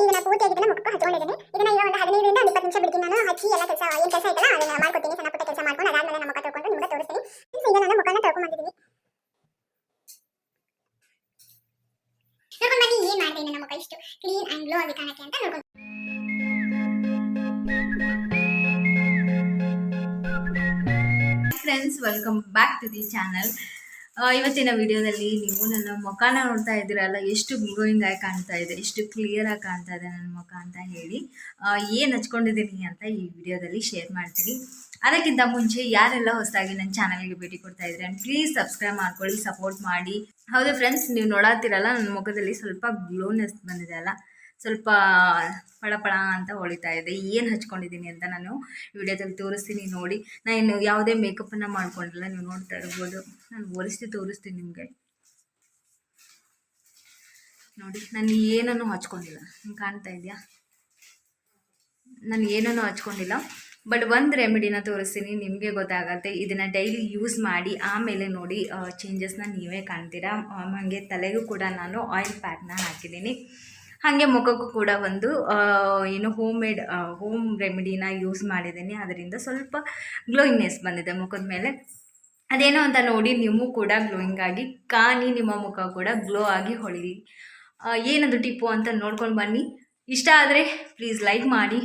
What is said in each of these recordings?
ಈಗ ನಾನು ಪೂರ್ತಿ ಆಗಿದ್ದನ್ನ ಮುಖಕ್ಕೆ ಹಚ್ಕೊಂಡಿದ್ದೀನಿ ಇದನ್ನ ಈಗ ಒಂದು ಹದಿನೈದರಿಂದ ಒಂದು ಇಪ್ಪತ್ತು ನಿಮಿಷ ಬಿಡ್ತೀನಿ ನಾನು ಹಚ್ಚಿ ಎಲ್ಲ ಕೆಲಸ ಏನು ಕೆಲಸ ಐತಲ್ಲ ಅದನ್ನ ಮಾಡ್ಕೊತೀನಿ ಸಣ್ಣ ಪುಟ್ಟ ಕೆಲಸ ಮಾಡ್ಕೊಂಡು ಅದಾದ್ಮೇಲೆ ನಮ್ಮ ಮುಖ ತೊಳ್ಕೊಂಡು ನಿಮ್ಗೆ ತೋರಿಸ್ತೀನಿ Friends, ಈಗ ನಾನು ಮುಖನ ತೊಳ್ಕೊಂಡ್ ಬಂದಿದ್ದೀನಿ ನೋಡ್ಕೊಂಡು ಬನ್ನಿ ಏನ್ ಮಾಡಿದೆ ನನ್ನ ಮುಖ ಇಷ್ಟು ಕ್ಲೀನ್ ಅಂಡ್ ಗ್ಲೋ ಆಗಿ ಕಾಣಕ್ಕೆ ಅಂತ ನೋಡ್ಕೊಂಡು friends welcome back to the channel ಇವತ್ತಿನ ವಿಡಿಯೋದಲ್ಲಿ ನೀವು ನನ್ನ ಮುಖಾನ ನೋಡ್ತಾ ಇದ್ದೀರಲ್ಲ, ಎಷ್ಟು ಗ್ಲೋಯಿಂಗ್ ಆಗಿ ಕಾಣ್ತಾ ಇದೆ, ಎಷ್ಟು ಕ್ಲಿಯರ್ ಆಗಿ ಕಾಣ್ತಾ ಇದೆ ನನ್ನ ಮುಖ ಅಂತ ಹೇಳಿ ಏನು ಹಚ್ಕೊಂಡಿದ್ದೀನಿ ಅಂತ ಈ ವಿಡಿಯೋದಲ್ಲಿ ಶೇರ್ ಮಾಡ್ತೀನಿ. ಅದಕ್ಕಿಂತ ಮುಂಚೆ ಯಾರೆಲ್ಲ ಹೊಸದಾಗಿ ನನ್ನ ಚಾನಲ್ಗೆ ಭೇಟಿ ಕೊಡ್ತಾ ಇದ್ರೆ ಪ್ಲೀಸ್ ಸಬ್ಸ್ಕ್ರೈಬ್ ಮಾಡ್ಕೊಳ್ಳಿ ಸಪೋರ್ಟ್ ಮಾಡಿ. ಹೌದು ಫ್ರೆಂಡ್ಸ್ ನೀವು ನೋಡಾತಿರಲ್ಲ, ನನ್ನ ಮುಖದಲ್ಲಿ ಸ್ವಲ್ಪ ಗ್ಲೋನೆಸ್ ಬಂದಿದೆ ಅಲ್ಲ. ಸ್ವಲ್ಪ ಪಳ ಪಳ ಅಂತ ಹೊಳಿತಾ ಇದೆ. ಏನು ಹಚ್ಕೊಂಡಿದ್ದೀನಿ ಅಂತ ನಾನು ವಿಡಿಯೋದಲ್ಲಿ ತೋರಿಸ್ತೀನಿ ನೋಡಿ. ನಾನು ಯಾವುದೇ ಮೇಕಪ್ಪನ್ನು ಮಾಡ್ಕೊಂಡಿಲ್ಲ. ನೀವು ನೋಡ್ತಾ ಇರ್ಬೋದು. ನಾನು ಒರೆಸಿ ತೋರಿಸ್ತೀನಿ ನಿಮಗೆ. ನೋಡಿ, ನಾನು ಏನನ್ನು ಹಚ್ಕೊಂಡಿಲ್ಲ. ನಿಮ್ಗೆ ಕಾಣ್ತಾ ಇದೆಯಾ? ನಾನು ಏನನ್ನು ಹಚ್ಕೊಂಡಿಲ್ಲ. ಬಟ್ ಒಂದು ರೆಮಿಡಿನ ತೋರಿಸ್ತೀನಿ. ನಿಮಗೆ ಗೊತ್ತಾಗತ್ತೆ. ಇದನ್ನು ಡೈಲಿ ಯೂಸ್ ಮಾಡಿ ಆಮೇಲೆ ನೋಡಿ ಚೇಂಜಸ್ನ ನೀವೇ ಕಾಣ್ತೀರಾ? ಹಾಗೆ ತಲೆಗೂ ಕೂಡ ನಾನು ಆಯಿಲ್ ಪ್ಯಾಕ್ನ ಹಾಕಿದ್ದೀನಿ. ಹಾಗೆ ಮುಖಕ್ಕೂ ಕೂಡ ಒಂದು ಏನು ಹೋಮ್ ಮೇಡ್ ಹೋಮ್ ರೆಮಿಡಿನ ಯೂಸ್ ಮಾಡಿದ್ದೀನಿ. ಅದರಿಂದ ಸ್ವಲ್ಪ ಗ್ಲೋಯಿಂಗ್ನೆಸ್ ಬಂದಿದೆ ಮುಖದ ಮೇಲೆ. ಅದೇನೋ ಅಂತ ನೋಡಿ ನೀವು ಕೂಡ ಗ್ಲೋಯಿಂಗ್ ಆಗಿ ಕಾಣಿ ನಿಮ್ಮ ಮುಖ ಕೂಡ ಗ್ಲೋ ಆಗಿ ಹೊಳೀರಿ ಆ, ಏನದು ಟಿಪ್ಪು ಅಂತ ನೋಡ್ಕೊಂಡು ಬನ್ನಿ. ಇಷ್ಟ ಆದರೆ ಪ್ಲೀಸ್ ಲೈಕ್ ಮಾಡಿ.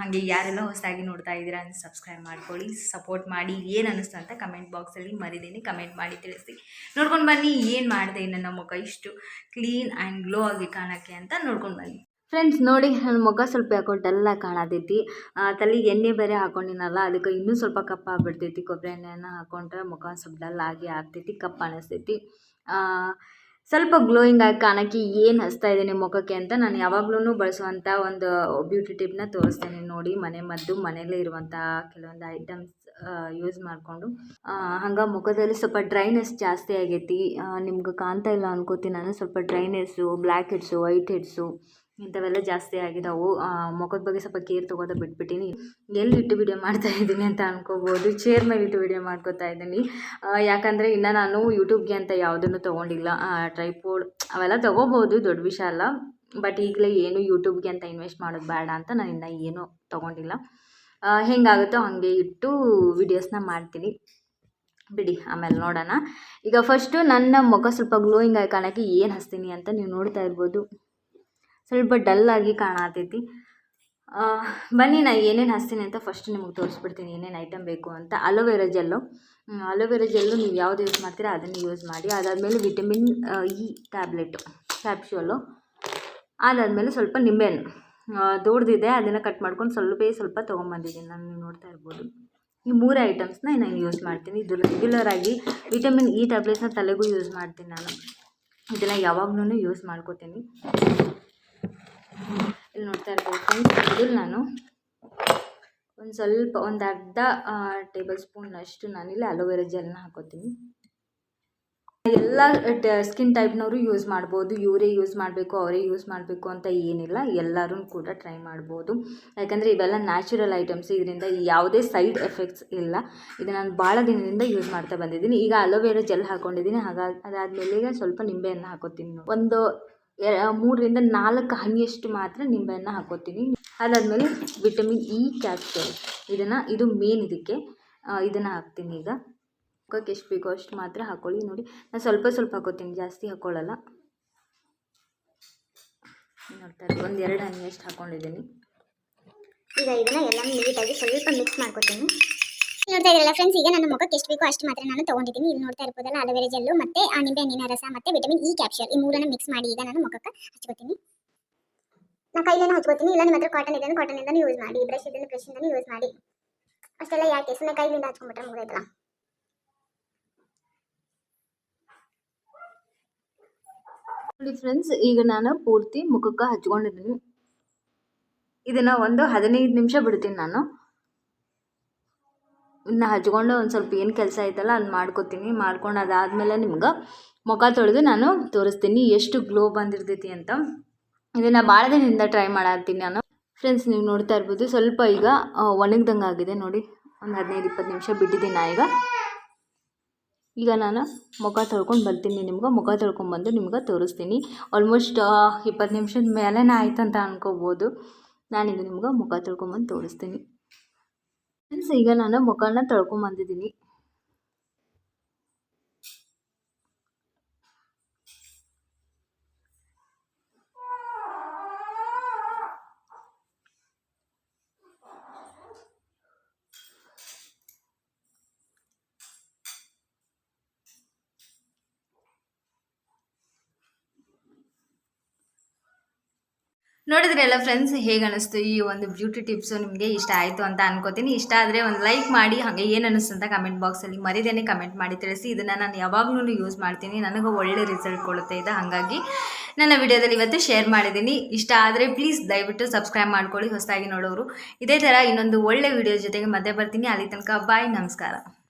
ಹಾಗೆ ಯಾರೆಲ್ಲ ಹೊಸದಾಗಿ ನೋಡ್ತಾ ಇದ್ದೀರಾ ಅಂತ ಸಬ್ಸ್ಕ್ರೈಬ್ ಮಾಡ್ಕೊಳ್ಳಿ ಸಪೋರ್ಟ್ ಮಾಡಿ, ಏನು ಅನ್ನಿಸ್ತು ಅಂತ ಕಮೆಂಟ್ ಬಾಕ್ಸಲ್ಲಿ ಮರಿದೇನೆ ಕಮೆಂಟ್ ಮಾಡಿ ತಿಳಿಸಿ ನೋಡ್ಕೊಂಡು ಬನ್ನಿ, ಏನು ಮಾಡಿದೆ ನನ್ನ ಮುಖ ಇಷ್ಟು ಕ್ಲೀನ್ ಆ್ಯಂಡ್ ಗ್ಲೋ ಆಗಿ ಕಾಣೋಕ್ಕೆ ಅಂತ ನೋಡ್ಕೊಂಡು ಬನ್ನಿ. ಫ್ರೆಂಡ್ಸ್ ನೋಡಿ, ನನ್ನ ಮುಖ ಸ್ವಲ್ಪ ಯಾಕೋ ಡಲ್ಲ ಕಾಣತೈತಿ. ತಲೆಗೆ ಎಣ್ಣೆ ಬೇರೆ ಹಾಕೊಂಡಿನಲ್ಲ, ಅದಕ್ಕೆ ಇನ್ನೂ ಸ್ವಲ್ಪ ಕಪ್ಪ ಆಗ್ಬಿಡ್ತೈತಿ. ಕೊಬ್ಬರಿ ಎಣ್ಣೆಯನ್ನು ಹಾಕೊಂಡ್ರೆ ಮುಖ ಸ್ವಲ್ಪ ಡಲ್ ಆಗಿ ಆಗ್ತೈತಿ, ಕಪ್ಪ ಅನ್ನಿಸ್ತೈತಿ ಸ್ವಲ್ಪ ಗ್ಲೋಯಿಂಗ್ ಆಗಿ ಕಾಣೋಕ್ಕೆ ಏನು ಹಚ್ತಾ ನಿಮ್ಮ ಮುಖಕ್ಕೆ ಅಂತ ನಾನು ಯಾವಾಗ್ಲೂ ಬಳಸುವಂಥ ಒಂದು ಬ್ಯೂಟಿ ಟಿಪ್ನ ತೋರಿಸ್ತೇನೆ ನೋಡಿ. ಮನೆ ಮದ್ದು, ಮನೆಯಲ್ಲೇ ಇರುವಂಥ ಕೆಲವೊಂದು ಐಟಮ್ಸ್ ಯೂಸ್ ಮಾಡಿಕೊಂಡು. ಹಂಗೆ ಮುಖದಲ್ಲಿ ಸ್ವಲ್ಪ ಡ್ರೈನೆಸ್ ಜಾಸ್ತಿ ಆಗೈತಿ. ನಿಮ್ಗೆ ಕಾಣ್ತಾ ಇಲ್ಲ ಅನ್ಕೋತೀನಿ ನಾನು. ಸ್ವಲ್ಪ dryness black heads white heads ಇಂಥವೆಲ್ಲ ಜಾಸ್ತಿ ಆಗಿದಾವು. ಮುಖದ ಬಗ್ಗೆ ಸ್ವಲ್ಪ ಕೇರ್ ತೊಗೋದ ಬಿಟ್ಬಿಟ್ಟಿನಿ. ಎಲ್ಲಿ ಇಟ್ಟು ವಿಡಿಯೋ ಮಾಡ್ತಾ ಇದ್ದೀನಿ ಅಂತ ಅನ್ಕೋಬೋದು. ಚೇರ್ ಮೇಲೆ ಇಟ್ಟು ವಿಡಿಯೋ ಮಾಡ್ಕೋತಾ ಇದ್ದೀನಿ. ಯಾಕಂದರೆ ಇನ್ನು ನಾನು ಯೂಟ್ಯೂಬ್ಗೆ ಅಂತ ಯಾವುದನ್ನು ತೊಗೊಂಡಿಲ್ಲ. ಟ್ರೈಪೋಡ್ ಅವೆಲ್ಲ ತೊಗೋಬೋದು, ದೊಡ್ಡ ವಿಷಯ ಅಲ್ಲ. ಬಟ್ ಈಗಲೇ ಏನು ಯೂಟ್ಯೂಬ್ಗೆ ಅಂತ ಇನ್ವೆಸ್ಟ್ ಮಾಡೋದು ಬೇಡ ಅಂತ ನಾನು ಇನ್ನೂ ಏನೂ ತೊಗೊಂಡಿಲ್ಲ. ಹೆಂಗಾಗುತ್ತೋ ಹಾಗೆ ಇಟ್ಟು ವಿಡಿಯೋಸ್ನ ಮಾಡ್ತೀನಿ. ಬಿಡಿ, ಆಮೇಲೆ ನೋಡೋಣ. ಈಗ ಫಸ್ಟು ನನ್ನ ಮುಖ ಸ್ವಲ್ಪ ಗ್ಲೋಯಿಂಗ್ ಆಗಿ ಕಾಣೋಕ್ಕೆ ಏನು ಹಚ್ತೀನಿ ಅಂತ ನೀವು ನೋಡ್ತಾ ಇರ್ಬೋದು. ಸ್ವಲ್ಪ ಡಲ್ ಆಗಿ ಕಾಣತೈತಿ. ಬನ್ನಿ ನಾನು ಏನೇನು ಹಾಸ್ತೀನಿ ಅಂತ ಫಸ್ಟ್ ನಿಮಗೆ ತೋರಿಸ್ಬಿಡ್ತೀನಿ. ಏನೇನು ಐಟಮ್ ಬೇಕು ಅಂತ. ಅಲೋವೆರಾ ಜೆಲ್ಲು ಅಲೋವೆರಾ ಜೆಲ್ಲು ನೀವು ಯಾವುದು ಯೂಸ್ ಮಾಡ್ತೀರಾ ಅದನ್ನು ಯೂಸ್ ಮಾಡಿ. ಅದಾದಮೇಲೆ ವಿಟಮಿನ್ ಇ ಟ್ಯಾಬ್ಲೆಟು ಕ್ಯಾಪ್ಶೂಲು ಅದಾದಮೇಲೆ ಸ್ವಲ್ಪ ನಿಂಬೆಹಣ್ಣು. ದೊಡ್ಡದಿದೆ. ಅದನ್ನು ಕಟ್ ಮಾಡ್ಕೊಂಡು ಸ್ವಲ್ಪ ಸ್ವಲ್ಪ ತೊಗೊಂಬಂದಿದ್ದೀನಿ ನಾನು. ನೀವು ನೋಡ್ತಾ ಇರ್ಬೋದು. ಈ ಮೂರು ಐಟಮ್ಸ್ನ ನಾನು ಯೂಸ್ ಮಾಡ್ತೀನಿ. ಇದು ರೆಗ್ಯುಲರ್ ಆಗಿ ವಿಟಮಿನ್ ಇ ಟ್ಯಾಬ್ಲೆಟ್ಸ್ನ ತಲೆಗೂ ಯೂಸ್ ಮಾಡ್ತೀನಿ ನಾನು. ಇದನ್ನು ಯಾವಾಗ್ಲೂ ಯೂಸ್ ಮಾಡ್ಕೋತೀನಿ. ಇಲ್ಲಿ ನೋಡ್ತಾ ಇರ್ಬೋದು ಫ್ರೆಂಡ್ಸ್ ಇದು ನಾನು. ಒಂದು ಸ್ವಲ್ಪ, ಒಂದು ಅರ್ಧ ಟೇಬಲ್ ಸ್ಪೂನಷ್ಟು ನಾನಿಲ್ಲಿ ಅಲೋವೆರಾ ಜೆಲ್ನ ಹಾಕೋತೀನಿ. ಎಲ್ಲ ಸ್ಕಿನ್ ಟೈಪ್ನವರು ಯೂಸ್ ಮಾಡ್ಬೋದು. ಇವರೇ ಯೂಸ್ ಮಾಡಬೇಕು, ಅವರೇ ಯೂಸ್ ಮಾಡಬೇಕು ಅಂತ ಏನಿಲ್ಲ. ಎಲ್ಲರೂ ಕೂಡ ಟ್ರೈ ಮಾಡ್ಬೋದು. ಯಾಕಂದರೆ ಇವೆಲ್ಲ ನ್ಯಾಚುರಲ್ ಐಟಮ್ಸ್ ಇದರಿಂದ ಯಾವುದೇ ಸೈಡ್ ಎಫೆಕ್ಟ್ಸ್ ಇಲ್ಲ. ಇದು ನಾನು ಭಾಳ ದಿನದಿಂದ ಯೂಸ್ ಮಾಡ್ತಾ ಬಂದಿದ್ದೀನಿ. ಈಗ ಅಲೋವೆರಾ ಜೆಲ್ ಹಾಕೊಂಡಿದ್ದೀನಿ. ಹಾಗಾಗಿ ಅದಾದಮೇಲೆ ಸ್ವಲ್ಪ ನಿಂಬೆಯನ್ನು ಹಾಕೋತೀನಿ. ಒಂದು ಮೂರರಿಂದ ನಾಲ್ಕು ಹನಿಯಷ್ಟು ಮಾತ್ರ ನಿಂಬೆಯನ್ನು ಹಾಕೋತೀನಿ ಅದಾದಮೇಲೆ ವಿಟಮಿನ್ ಇ, ಕ್ಯಾಪ್ಸೂಲ್. ಇದನ್ನು, ಇದು ಮೇನ್ ಇದಕ್ಕೆ ಇದನ್ನು ಹಾಕ್ತೀನಿ ಈಗ. ಮುಖಕ್ಕೆ ಎಷ್ಟು ಬೇಕೋ ಅಷ್ಟು ಮಾತ್ರ ಹಾಕೊಳ್ಳಿ. ನೋಡಿ, ನಾನು ಸ್ವಲ್ಪ ಸ್ವಲ್ಪ ಹಾಕೋತೀನಿ ಜಾಸ್ತಿ ಹಾಕೊಳ್ಳಲ್ಲ. ನೋಡ್ತಾ ಇರ್ಬೋದು ಒಂದು ಎರಡು ಹನಿ ಅಷ್ಟು ಹಾಕೊಂಡಿದ್ದೀನಿ. ಈಗ ಇದನ್ನು ಎಲ್ಲ ನೀಟಾಗಿ ಸ್ವಲ್ಪ ಮಿಕ್ಸ್ ಮಾಡ್ಕೊತೀನಿ. ನೋಡ್ತಾ ಇದ್ರಲ್ಲ ಫ್ರೆಂಡ್ಸ್ ಈಗ ನನ್ನ ಮುಖಕ್ಕೆ ಎಷ್ಟು ಬೇಕೋ ಅಷ್ಟು ಮಾತ್ರ ನಾನು ತಗೊಂಡಿದ್ದೀನಿ. ಇಲ್ಲಿ ನೋಡ್ತಾ ಇರ್ಬೋದಲ್ಲ, ಅಲೋವೆರಾ ಜೆಲ್ಲು ಮತ್ತೆ ನಿಂಬೆ ಹಣ್ಣಿನ ರಸ, ಮತ್ತೆ ವಿಟಮಿನ್ ಇ ಕ್ಯಾಪ್ಶೂಲ್ ಈ ಮೂರನ್ನ ಮಿಕ್ಸ್ ಮಾಡಿ ಈಗ ನಾನು ಮುಖಕ್ಕೆ ಹಚ್ಕೋತೀನಿ. ನಾ ಕೈಲೇನೆ ಹಚ್ಕೋತೀನಿ, ಇಲ್ಲ ನಿಮ್ಮ ಹತ್ರ ಕಾಟನ್ ಇದೆ ಕಾಟನ್ ಇಂದಾನು ಯೂಸ್ ಮಾಡಿ ಬ್ರಷ್ ಇದನ್ನು ಬ್ರಷ್ ಇಂದಾನು ಯೂಸ್ ಮಾಡಿ. ಅಷ್ಟೆಲ್ಲ ಯಾಕೆ? ಸುಮ್ಮನೆ ಕೈಲಿಂದ ಹಚ್ಕೊಂಡ್ಬಿಟ್ರೆ ಮುಗಿದೈತಲ್ಲ ನೋಡಿ ಫ್ರೆಂಡ್ಸ್ ಈಗ ನಾನು ಪೂರ್ತಿ ಮುಖಕ್ಕೆ ಹಚ್ಕೊಂಡಿದ್ದೀನಿ. ಇದನ್ನ ಒಂದು ಹದಿನೈದು ನಿಮಿಷ ಬಿಡ್ತೀನಿ ನಾನು. ಇನ್ನು ಹಚ್ಕೊಂಡು ಒಂದು ಸ್ವಲ್ಪ ಏನು ಕೆಲಸ ಐತಲ್ಲ ಅದು ಮಾಡ್ಕೊತೀನಿ. ಮಾಡ್ಕೊಂಡು ಅದಾದಮೇಲೆ ನಿಮ್ಗೆ ಮುಖ ತೊಳೆದು ನಾನು ತೋರಿಸ್ತೀನಿ ಎಷ್ಟು ಗ್ಲೋ ಬಂದಿರ್ತೈತಿ ಅಂತ. ಇದನ್ನು ಭಾಳ ದಿನದಿಂದ ಟ್ರೈ ಮಾಡತ್ತೀನಿ ನಾನು. ಫ್ರೆಂಡ್ಸ್ ನೀವು ನೋಡ್ತಾ ಇರ್ಬೋದು ಸ್ವಲ್ಪ ಈಗ ಒಣಗ್ದಂಗೆ ಆಗಿದೆ ನೋಡಿ. ಒಂದು ಹದಿನೈದು, ಇಪ್ಪತ್ತು ನಿಮಿಷ ಬಿಟ್ಟಿದ್ದೀನಿ ನಾ ಈಗ. ಈಗ ನಾನು ಮುಖ ತೊಳ್ಕೊಂಡು ಬರ್ತೀನಿ ನಿಮ್ಗೆ. ಮುಖ ತೊಳ್ಕೊಂಬಂದು ನಿಮ್ಗೆ ತೋರಿಸ್ತೀನಿ. ಆಲ್ಮೋಸ್ಟ್ ಇಪ್ಪತ್ತು ನಿಮಿಷದ ಮೇಲೆನೇ ಆಯ್ತು ಅಂತ ಅನ್ಕೋಬೋದು. ನಾನೀಗ ನಿಮ್ಗೆ ಮುಖ ತೊಳ್ಕೊಂಬಂದು ತೋರಿಸ್ತೀನಿ. ಫ್ರೆಂಡ್ಸ್ ಈಗ ನಾನು ಮುಖನ ತೊಳ್ಕೊಂಬಂದಿದ್ದೀನಿ. ನೋಡಿದ್ರಲ್ಲ ಫ್ರೆಂಡ್ಸ್ ಹೇಗೆ ಅನಿಸ್ತು ಈ ಒಂದು ಬ್ಯೂಟಿ ಟಿಪ್ಸು ನಿಮಗೆ ಇಷ್ಟ ಆಯಿತು ಅಂತ ಅನ್ಕೋತೀನಿ. ಇಷ್ಟ ಆದರೆ ಒಂದು ಲೈಕ್ ಮಾಡಿ, ಹಾಗೆ ಏನು ಅನಿಸ್ತು ಅಂತ ಕಮೆಂಟ್ ಬಾಕ್ಸಲ್ಲಿ ಮರಿದೇನೆ ಕಮೆಂಟ್ ಮಾಡಿ ತಿಳಿಸಿ. ಇದನ್ನು ನಾನು ಯಾವಾಗಲೂ ಯೂಸ್ ಮಾಡ್ತೀನಿ. ನನಗೂ ಒಳ್ಳೆ ರಿಸಲ್ಟ್ ಕೊಡುತ್ತೆ ಇದು. ಹಾಗಾಗಿ ನನ್ನ ವಿಡಿಯೋದಲ್ಲಿ ಇವತ್ತು ಶೇರ್ ಮಾಡಿದ್ದೀನಿ. ಇಷ್ಟ ಆದರೆ ಪ್ಲೀಸ್ ದಯವಿಟ್ಟು ಸಬ್ಸ್ಕ್ರೈಬ್ ಮಾಡ್ಕೊಳ್ಳಿ. ಹೊಸದಾಗಿ ನೋಡೋರು. ಇದೇ ಥರ ಇನ್ನೊಂದು ಒಳ್ಳೆ ವಿಡಿಯೋ ಜೊತೆಗೆ ಮತ್ತೆ ಬರ್ತೀನಿ. ಅಲ್ಲಿ ತನಕ ಬಾಯ್ ನಮಸ್ಕಾರ.